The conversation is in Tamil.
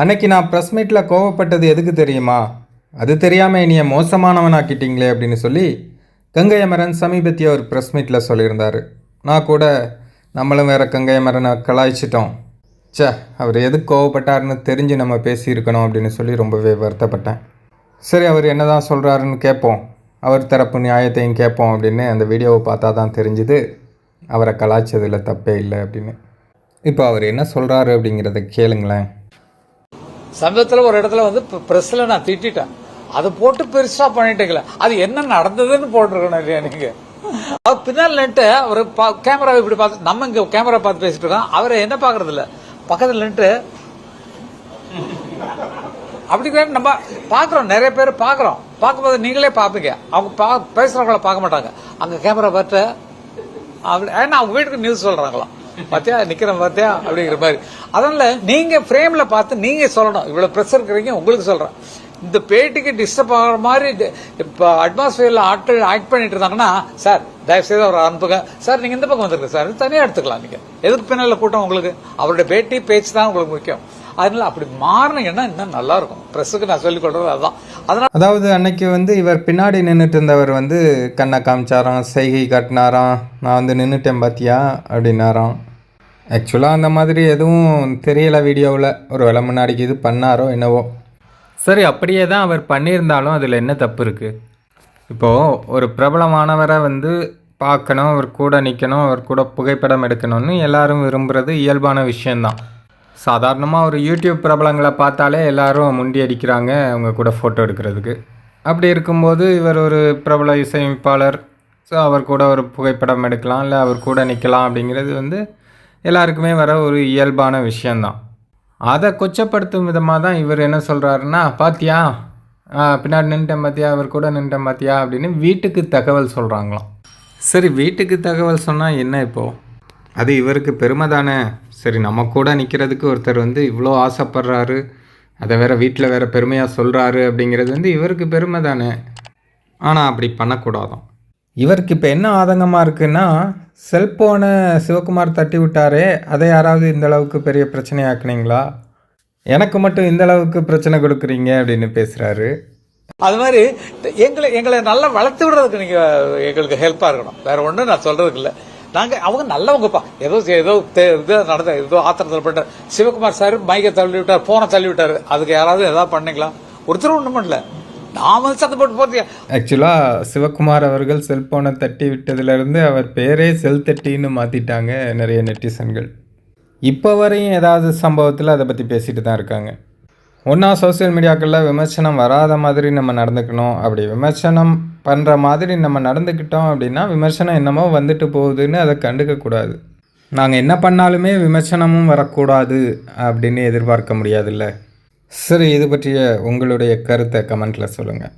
அன்னைக்கு நான் ப்ரெஸ் மீட்டில் கோவப்பட்டது எதுக்கு தெரியுமா? அது தெரியாமல் என்னைய மோசமானவனாக்கிட்டீங்களே அப்படின்னு சொல்லி கங்கை அமரன் சமீபத்திய ஒரு ப்ரெஸ் மீட்டில் சொல்லியிருந்தார். நான் கூட நம்மளும் வேற கங்கை அமரனை கலாய்ச்சிட்டோம். ச்சே அவர் எதுக்கு கோவப்பட்டாருன்னு தெரிஞ்சு நம்ம பேசியிருக்கணும் அப்படின்னு சொல்லி ரொம்பவே வருத்தப்பட்டேன். சரி அவர் என்ன தான் சொல்கிறாருன்னு கேட்போம். அவர் தரப்பு நியாயத்தையும் கேட்போம் அப்படின்னு அந்த வீடியோவை பார்த்தா தான் தெரிஞ்சுது. அவரை கலாய்ச்சதில் தப்பே இல்லை அப்படின்னு. இப்போ அவர் என்ன சொல்கிறாரு அப்படிங்கிறத கேளுங்களேன். சமீபத்தில் ஒரு இடத்துல வந்து ப்ரெஸ்ஸில் நான் திட்டிட்டேன். அதை போட்டு பெருசாக பண்ணிட்டீங்களே அது என்ன நடந்ததுன்னு போட்டிருக்கணும் இல்லையா நீங்கள் அவர் பின்னால் நின்ட்டு அவர் கேமரா இப்படி பார்த்து நம்ம இங்கே கேமரா பார்த்து பேசிட்டு இருக்கோம். அவரை என்ன பார்க்கறது இல்லை? பக்கத்தில் நின்ட்டு அப்படி நம்ம பார்க்குறோம். நிறைய பேர் பார்க்குறோம். பார்க்கும்போது நீங்களே பார்ப்பீங்க. அவங்க பா பேசுகிறவங்கள பார்க்க மாட்டாங்க. அங்கே கேமரா பார்த்து அப்படி ஏன்னா அவங்க வீட்டுக்கு நியூஸ் சொல்கிறாங்களாம் பார்த்தியா நிக்கிறேன் பார்த்தியா அப்படிங்கிற மாதிரி. அதனால நீங்க ஃப்ரேம்ல பார்த்து நீங்க சொல்லணும். இவ்வளவு ப்ரெஷர் இருக்கிறீங்க உங்களுக்கு சொல்றேன். இந்த பேட்டிக்கு டிஸ்டர்ப் ஆகிற மாதிரி இப்போ இப்ப அட்மாஸ்பியர்ல ஆட்கள் ஆக்ட் பண்ணிட்டு இருந்தாங்கன்னா சார் தயவு செய்து அவர் அனுப்புங்க. சார் நீங்க இந்த பக்கம் வந்துருங்க சார் தனியா எடுத்துக்கலாம் நீங்க. எதுக்கு பின்னால கூட்டம் உங்களுக்கு? அவருடைய பேட்டி பேச்சு தான் உங்களுக்கு முக்கியம். அதனால அப்படி மாறினீங்கன்னா இன்னும் நல்லா இருக்கும். ப்ரெஸ்ஸுக்கு நான் சொல்லிக் கொடுறது அதுதான். அதனால அதாவது அன்னைக்கு வந்து இவர் பின்னாடி நின்றுட்டு இருந்தவர் வந்து கண்ணை காமிச்சாராம் செய்கை காட்டினாராம் நான் வந்து நின்றுட்டேன் பாத்தியா? அப்படின்னாராம். ஆக்சுவலாக அந்த மாதிரி எதுவும் தெரியலை வீடியோவில். ஒரு வேளை முன்னாடிக்கு இது பண்ணாரோ என்னவோ. சரி அப்படியே தான் அவர் பண்ணியிருந்தாலும் அதில் என்ன தப்பு இருக்குது இப்போது ஒரு பிரபலமானவரை வந்து பார்க்கணும் அவர் கூட நிற்கணும் அவர் கூட புகைப்படம் எடுக்கணும்னு எல்லாரும் விரும்புகிறது இயல்பான விஷயந்தான் சாதாரணமாக ஒரு யூடியூப் பிரபலங்களை பார்த்தாலே எல்லாரும் முண்டி அடிக்கிறாங்க அவங்க கூட ஃபோட்டோ எடுக்கிறதுக்கு. அப்படி இருக்கும்போது இவர் ஒரு பிரபல இசையமைப்பாளர் ஸோ அவர் கூட ஒரு புகைப்படம் எடுக்கலாம் இல்லை அவர் கூட நிற்கலாம் அப்படிங்கிறது வந்து எல்லாருக்குமே வர ஒரு இயல்பான விஷயந்தான் அதை கொச்சப்படுத்தும் விதமாக தான் இவர் என்ன சொல்கிறாருன்னா பாத்தியா பின்னாடி நின்ட்டேன் பாத்தியா அவர் கூட நின்ட்டேன் பாத்தியா அப்படின்னு வீட்டுக்கு தகவல் சொல்கிறாங்களாம் சரி வீட்டுக்கு தகவல் சொன்னால் என்ன இப்போது அது இவருக்கு பெருமை தானே. சரி நம்ம கூட நிற்கிறதுக்கு ஒருத்தர் வந்து இவ்வளோ ஆசைப்படுறாரு அதை வேற வீட்டில் வேற பெருமையாக சொல்கிறாரு அப்படிங்கிறது வந்து இவருக்கு பெருமை தானே. ஆனால் அப்படி பண்ணக்கூடாதான். இவருக்கு இப்போ என்ன ஆதங்கமாக இருக்குன்னா செல்போனை சிவகுமார் தட்டி விட்டாரே அதை யாராவது இந்த அளவுக்கு பெரிய பிரச்சனையாக்குனீங்களா? எனக்கு மட்டும் இந்த அளவுக்கு பிரச்சனை கொடுக்குறீங்க அப்படின்னு பேசுகிறாரு அது மாதிரி எங்களை எங்களை நல்லா வளர்த்து விடுறதுக்கு நீங்கள் எங்களுக்கு ஹெல்ப்பாக இருக்கணும். வேற ஒன்றும் நான் சொல்கிறதுக்கு இல்லை. நாங்கள் அவங்க நல்லவங்கப்பா. ஏதோ ஏதோ தே- இது நடந்த ஏதோ ஆத்திரத்தில் பண்ண சிவகுமார் சார் மைக்கை தள்ளி விட்டார் ஃபோனை தள்ளி விட்டார் அதுக்கு யாராவது ஏதாவது பண்ணீங்களா? ஒருத்தரும் ஒன்றும் பண்ணல. நாம சத்தம் போட்டு போறதுக்கு ஆக்சுவலாக சிவகுமார் அவர்கள் செல்போனை தட்டி விட்டதுலேருந்து அவர் பேரே செல் தட்டின்னு மாற்றிட்டாங்க நிறைய நெட்டிசன்கள் இப்போ வரையும் ஏதாவது சம்பவத்தில் அதை பற்றி பேசிட்டு தான் இருக்காங்க. ஒன்றா சோஷியல் மீடியாக்களில் விமர்சனம் வராத மாதிரி நம்ம நடந்துக்கணும். அப்படி விமர்சனம் பண்ணுற மாதிரி நம்ம நடந்துக்கிட்டோம் அப்படின்னா விமர்சனம் என்னமோ வந்துட்டு போகுதுன்னு அதை கண்டுக்கக்கூடாது நாங்கள் என்ன பண்ணாலுமே விமர்சனமும் வரக்கூடாது அப்படின்னு எதிர்பார்க்க முடியாதுல்ல. சரி இது பற்றிய உங்களுடைய கருத்தை கமெண்ட்டில் சொல்லுங்கள்